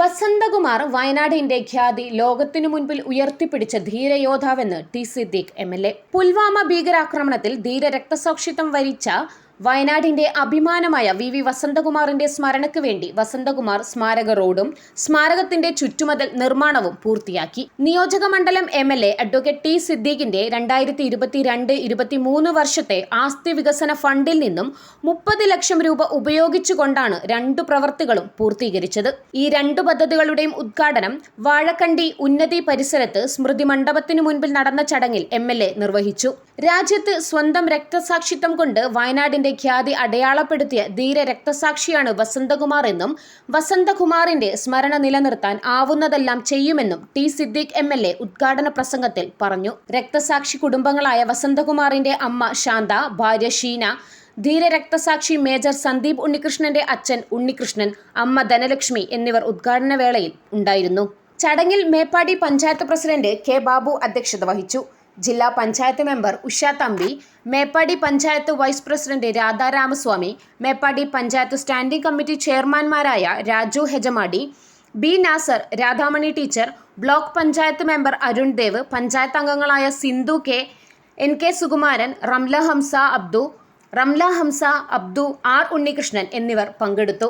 വസന്തകുമാർ വയനാടിന്റെ ഖ്യാതി ലോകത്തിനു മുൻപിൽ ഉയർത്തിപ്പിടിച്ച ധീരയോദ്ധാവെന്ന് T Siddique M L A. Pulwama ഭീകരാക്രമണത്തിൽ ധീര രക്തസാക്ഷിത്വം വരിച്ച വയനാടിന്റെ അഭിമാനമായ വി വി വസന്തകുമാറിന്റെ സ്മരണയ്ക്ക് വേണ്ടി വസന്തകുമാർ സ്മാരക റോഡും സ്മാരകത്തിന്റെ ചുറ്റുമതിൽ നിർമ്മാണവും പൂർത്തിയാക്കി. നിയോജക മണ്ഡലം M L A advocate T സിദ്ദീഖിന്റെ രണ്ടായിരത്തി ഇരുപത്തിരണ്ട് ഇരുപത്തിമൂന്ന് വർഷത്തെ ആസ്തി വികസന ഫണ്ടിൽ നിന്നും മുപ്പത് ലക്ഷം രൂപ ഉപയോഗിച്ചുകൊണ്ടാണ് രണ്ടു പ്രവർത്തികളും പൂർത്തീകരിച്ചത്. ഈ രണ്ടു പദ്ധതികളുടെയും ഉദ്ഘാടനം വാഴക്കണ്ടി ഉന്നതി പരിസരത്ത് സ്മൃതി മണ്ഡപത്തിനു മുൻപിൽ നടന്ന ചടങ്ങിൽ എം നിർവഹിച്ചു. രാജ്യത്ത് സ്വന്തം രക്തസാക്ഷിത്വം കൊണ്ട് വയനാടിന്റെ ഖ്യാതി അടയാളപ്പെടുത്തിയ ധീര രക്തസാക്ഷിയാണ് വസന്തകുമാർ എന്നും വസന്തകുമാറിന്റെ സ്മരണ നിലനിർത്താൻ ആവുന്നതെല്ലാം ചെയ്യുമെന്നും T Siddique M L A ഉദ്ഘാടന പ്രസംഗത്തിൽ പറഞ്ഞു. രക്തസാക്ഷി കുടുംബങ്ങളായ വസന്തകുമാറിന്റെ അമ്മ ശാന്ത ഭാര്യ ഷീന ധീര രക്തസാക്ഷി മേജർ സന്ദീപ് ഉണ്ണികൃഷ്ണന്റെ അച്ഛൻ ഉണ്ണികൃഷ്ണൻ അമ്മ ധനലക്ഷ്മി എന്നിവർ ഉദ്ഘാടന വേളയിൽ ഉണ്ടായിരുന്നു. ചടങ്ങിൽ മേപ്പാടി പഞ്ചായത്ത് പ്രസിഡന്റ് കെ ബാബു അധ്യക്ഷത വഹിച്ചു. ജില്ലാ panchayat member Usha Thampi Meppadi panchayat vice president Radharamaswamy Meppadi panchayat standing committee ചെയർമാൻമാരായ Raju Hejamadi B Nasar Radhamani teacher block panchayat member Arun Dev panchayat അംഗങ്ങളായ Sindhu K N K Sukumaran Ramla Hamsa Abdu Ramla Hamsa Abdu R Unnikrishnan എന്നിവർ പങ്കെടുത്തു.